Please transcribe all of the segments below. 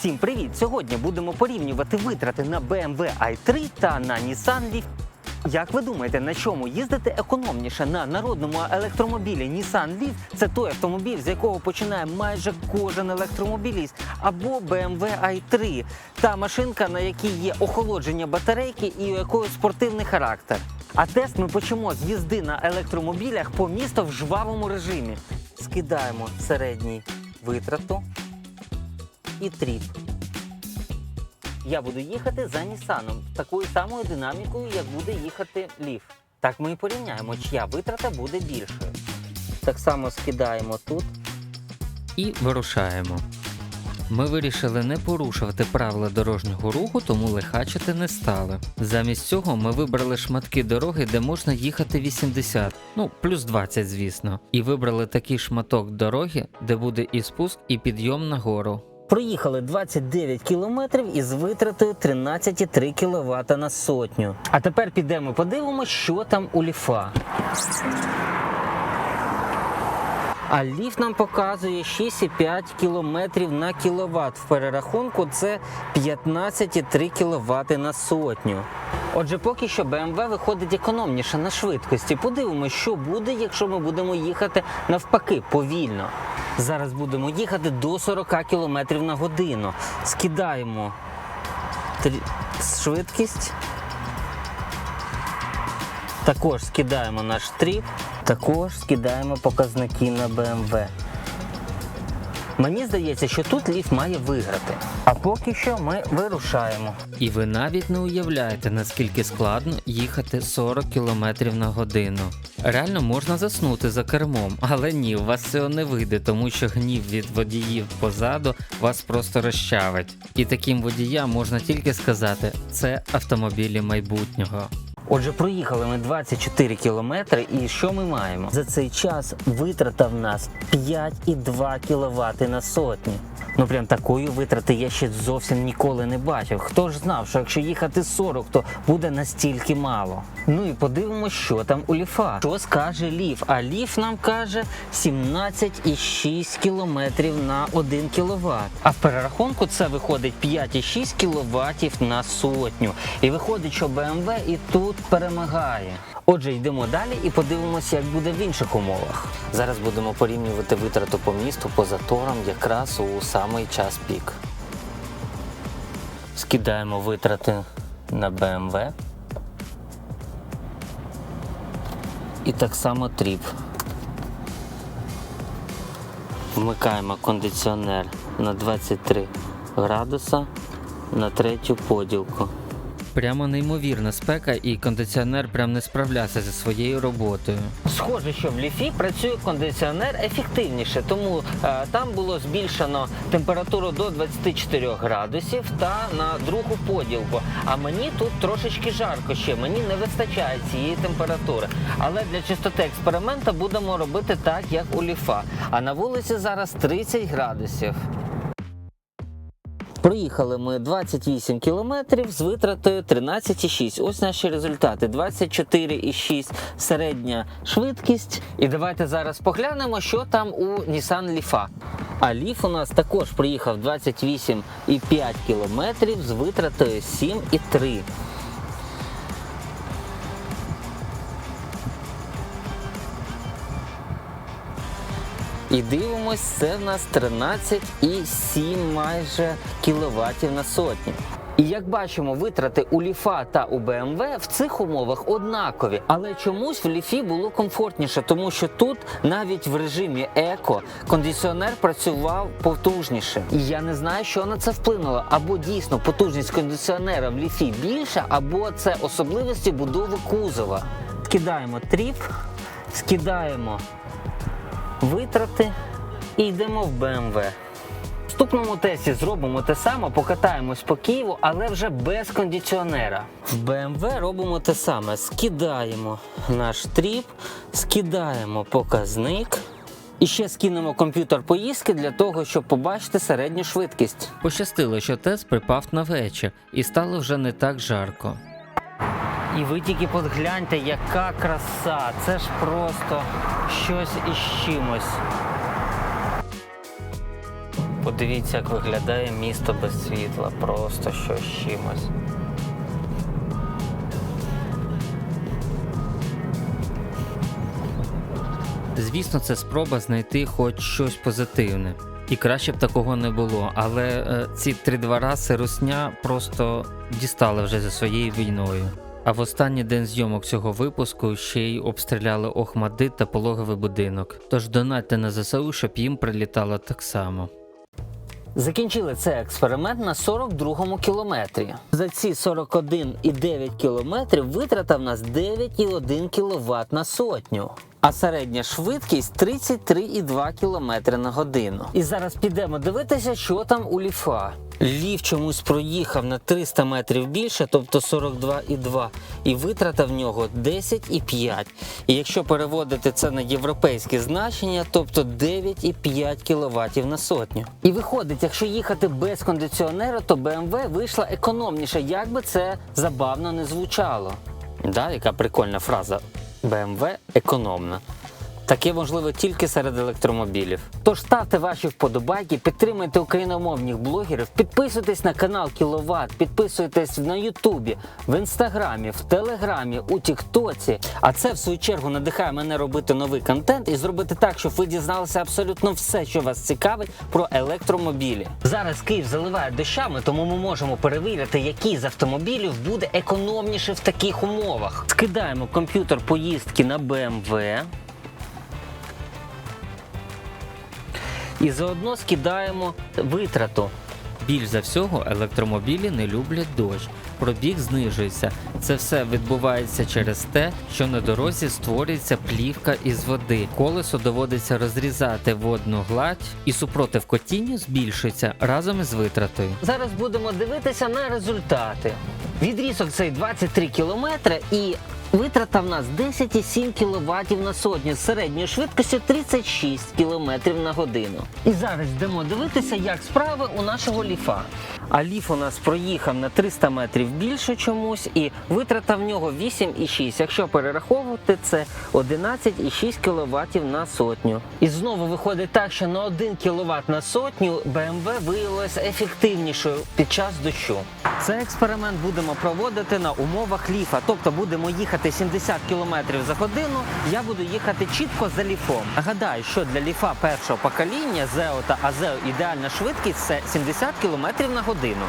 Всім привіт! Сьогодні будемо порівнювати витрати на BMW i3 та на Nissan Leaf. Як ви думаєте, на чому їздити економніше на народному електромобілі Nissan Leaf? Це той автомобіль, з якого починає майже кожен електромобіліст, або BMW i3, та машинка, на якій є охолодження батарейки і у якої спортивний характер. А тест ми почнемо з їзди на електромобілях по місту в жвавому режимі. Скидаємо середній витрату і тріп. Я буду їхати за Нісаном такою самою динамікою, як буде їхати Ліф. Так ми і порівняємо, чия витрата буде більшою. Так само скидаємо тут. і вирушаємо. Ми вирішили не порушувати правила дорожнього руху, тому лихачити не стали. Замість цього ми вибрали шматки дороги, де можна їхати 80, ну плюс 20, звісно, і вибрали такий шматок дороги, де буде і спуск, і підйом на гору. Проїхали 29 кілометрів із витратою 13,3 кВт на сотню. А тепер підемо подивимося, що там у ліфа. А ліф нам показує 6,5 км на кіловат. В перерахунку це 15,3 кВт на сотню. Отже, поки що BMW виходить економніше на швидкості. Подивимося, що буде, якщо ми будемо їхати навпаки повільно. Зараз будемо їхати до 40 км на годину. Скидаємо швидкість. Також скидаємо наш тріп, також скидаємо показники на BMW. Мені здається, що тут ліфт має виграти. А поки що ми вирушаємо. І ви навіть не уявляєте, наскільки складно їхати 40 км на годину. Реально можна заснути за кермом, але ні, у вас цього не вийде, тому що гнів від водіїв позаду вас просто розчавить. І таким водіям можна тільки сказати, це автомобілі майбутнього. Отже, проїхали ми 24 кілометри, і що ми маємо? За цей час витрата в нас 5,2 кВт на сотні. Ну прям такої витрати я ще зовсім ніколи не бачив. Хто ж знав, що якщо їхати 40, то буде настільки мало. Ну і подивимось, що там у ліфа. Що скаже ліф? А ліф нам каже 17,6 км на 1 кВт. А в перерахунку це виходить 5,6 кВт на сотню. І виходить, що BMW і тут перемагає. Отже, йдемо далі і подивимося, як буде в інших умовах. Зараз будемо порівнювати витрату по місту по заторам якраз у самий час пік. Скидаємо витрати на BMW. І так само тріп. Вмикаємо кондиціонер на 23 градуса на третю поділку. Прямо неймовірна спека, і кондиціонер прям не справлявся зі своєю роботою. Схоже, що в ліфі працює кондиціонер ефективніше, тому е, там було збільшено температуру до 24 градусів та на другу поділку. А мені тут трошечки жарко ще, мені не вистачає цієї температури. Але для чистоти експеримента будемо робити так, як у ліфа. А на вулиці зараз 30 градусів. Проїхали ми 28 кілометрів з витратою 13,6. Ось наші результати: 24,6 середня швидкість. І давайте зараз поглянемо, що там у Nissan Leaf. А Ліф у нас також приїхав 28,5 кілометрів з витратою 7,3. І дивимось, це в нас 13,7 майже кіловатів на сотню. І як бачимо, витрати у ліфа та у BMW в цих умовах однакові, але чомусь в ліфі було комфортніше, тому що тут навіть в режимі еко кондиціонер працював потужніше. І я не знаю, що на це вплинуло. Або дійсно потужність кондиціонера в ліфі більша, або це особливості будови кузова. Скидаємо тріп, скидаємо витрати і йдемо в BMW. В наступному тесті зробимо те саме, покатаємось по Києву, але вже без кондиціонера. В BMW робимо те саме: скидаємо наш тріп, скидаємо показник. І ще скинемо комп'ютер поїздки для того, щоб побачити середню швидкість. Пощастило, що тест припав на вечір, і стало вже не так жарко. І ви тільки подгляньте, яка краса! Це ж просто щось із чимось. Подивіться, як виглядає місто без світла. Просто що з чимось. Звісно, це спроба знайти хоч щось позитивне. І краще б такого не було, але е, ці три двора сирусня просто дістали вже за своєю війною. А в останній день зйомок цього випуску ще й обстріляли Охмадит та пологовий будинок. Тож донатьте на ЗСУ, щоб їм прилітало так само. Закінчили цей експеримент на 42-му кілометрі. За ці 41,9 кілометрів витрата в нас 9,1 кВт на сотню. А середня швидкість 33,2 км на годину. І зараз підемо дивитися, що там у ліфа. Лів чомусь проїхав на 300 метрів більше, тобто 42,2, і витрата в нього 10,5. І якщо переводити це на європейське значення, тобто 9,5 кВт на сотню. І виходить, якщо їхати без кондиціонера, то BMW вийшла економніше, як би це забавно не звучало. Да, яка прикольна фраза. BMW економна. Таке можливо тільки серед електромобілів. Тож ставте ваші вподобайки, підтримуйте україномовних блогерів, підписуйтесь на канал Кіловат, підписуйтесь на Ютубі, в інстаграмі, в Телеграмі, у Тіктоці. А це в свою чергу надихає мене робити новий контент і зробити так, щоб ви дізналися абсолютно все, що вас цікавить про електромобілі. Зараз Київ заливає дощами, тому ми можемо перевірити, який з автомобілів буде економніше в таких умовах. Скидаємо комп'ютер поїздки на BMW. І заодно скидаємо витрату. Більш за всього електромобілі не люблять дощ. Пробіг знижується. Це все відбувається через те, що на дорозі створюється плівка із води. Колесо доводиться розрізати водну гладь, і супротив котінню збільшується разом із витратою. Зараз будемо дивитися на результати. Відрізок цей 23 кілометри і витрата в нас 10,7 кВт на сотню з середньою швидкістю 36 км на годину. І зараз йдемо дивитися, як справи у нашого ліфа. А ліф у нас проїхав на 300 метрів більше чомусь, і витрата в нього 8,6. Якщо перераховувати, це 11,6 кВт на сотню. І знову виходить так, що на 1 кВт на сотню BMW виявилася ефективнішою під час дощу. Цей експеримент будемо проводити на умовах ліфа, тобто будемо їхати 70 км за годину. Я буду їхати чітко за ліфом. Нагадаю, що для ліфа першого покоління ZEO та AZEO ідеальна швидкість це 70 км на годину.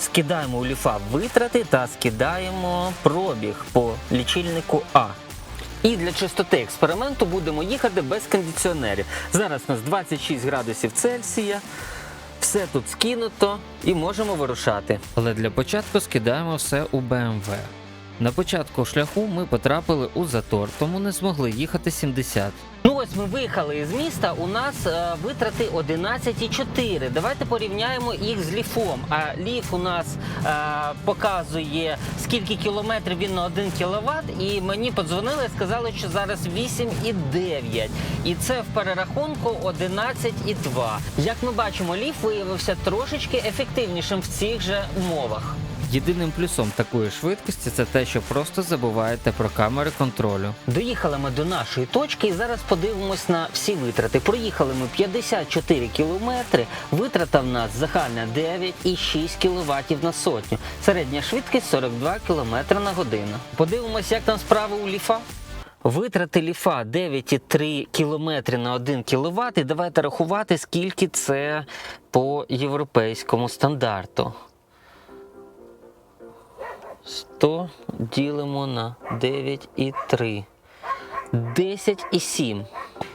Скидаємо у ліфа витрати та скидаємо пробіг по лічильнику А. І для чистоти експерименту будемо їхати без кондиціонерів. Зараз у нас 26 градусів Цельсія. Все тут скинуто і можемо вирушати. Але для початку скидаємо все у BMW. На початку шляху ми потрапили у затор, тому не змогли їхати 70. Ну ось ми виїхали із міста. У нас е, витрати 11,4. Давайте порівняємо їх з ліфом. А ліф у нас е, показує скільки кілометрів він на 1 кВт. І мені подзвонили і сказали, що зараз 8,9. І це в перерахунку 11,2. Як ми бачимо, ліф виявився трошечки ефективнішим в цих же умовах. Єдиним плюсом такої швидкості це те, що просто забуваєте про камери контролю. Доїхали ми до нашої точки і зараз подивимось на всі витрати. Проїхали ми 54 кілометри. Витрата в нас загальна 9,6 кВт на сотню. Середня швидкість 42 км на годину. Подивимось, як там справи у ліфа. Витрати ліфа 9,3 км на 1 кВт. І давайте рахувати, скільки це по європейському стандарту. 100 ділимо на 9,3. 10,7.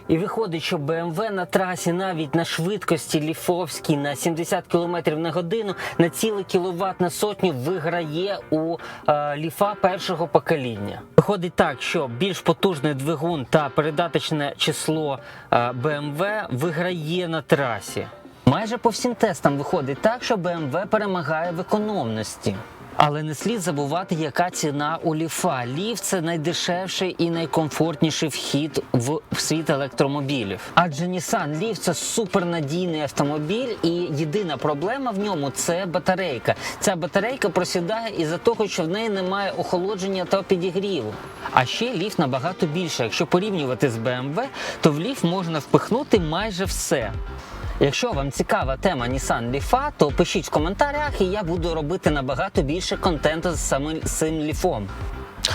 І виходить, що BMW на трасі навіть на швидкості ліфовській на 70 км на годину на цілий кіловат на сотню виграє у е, ліфа першого покоління. Виходить так, що більш потужний двигун та передаточне число е, BMW виграє на трасі. Майже по всім тестам виходить так, що BMW перемагає в економності. Але не слід забувати, яка ціна у ліфа. Ліф це найдешевший і найкомфортніший вхід в світ електромобілів. Адже Nissan Leaf це супернадійний автомобіль, і єдина проблема в ньому це батарейка. Ця батарейка просідає із-за того, що в неї немає охолодження та підігріву. А ще ліф набагато більше. Якщо порівнювати з BMW, то в ліф можна впихнути майже все. Якщо вам цікава тема Nissan Leaf, то пишіть в коментарях, і я буду робити набагато більше контенту з самим цим ліфом.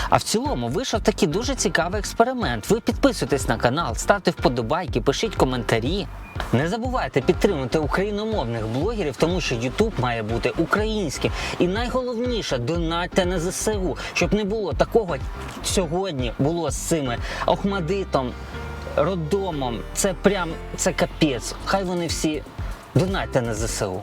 А в цілому вийшов такий дуже цікавий експеримент. Ви підписуйтесь на канал, ставте вподобайки, пишіть коментарі. Не забувайте підтримувати україномовних блогерів, тому що YouTube має бути українським. І найголовніше донатьте на ЗСУ, щоб не було такого сьогодні було з цими Охмадитом, роддомом. Це прям це капець. Хай вони всі донайте на ЗСУ.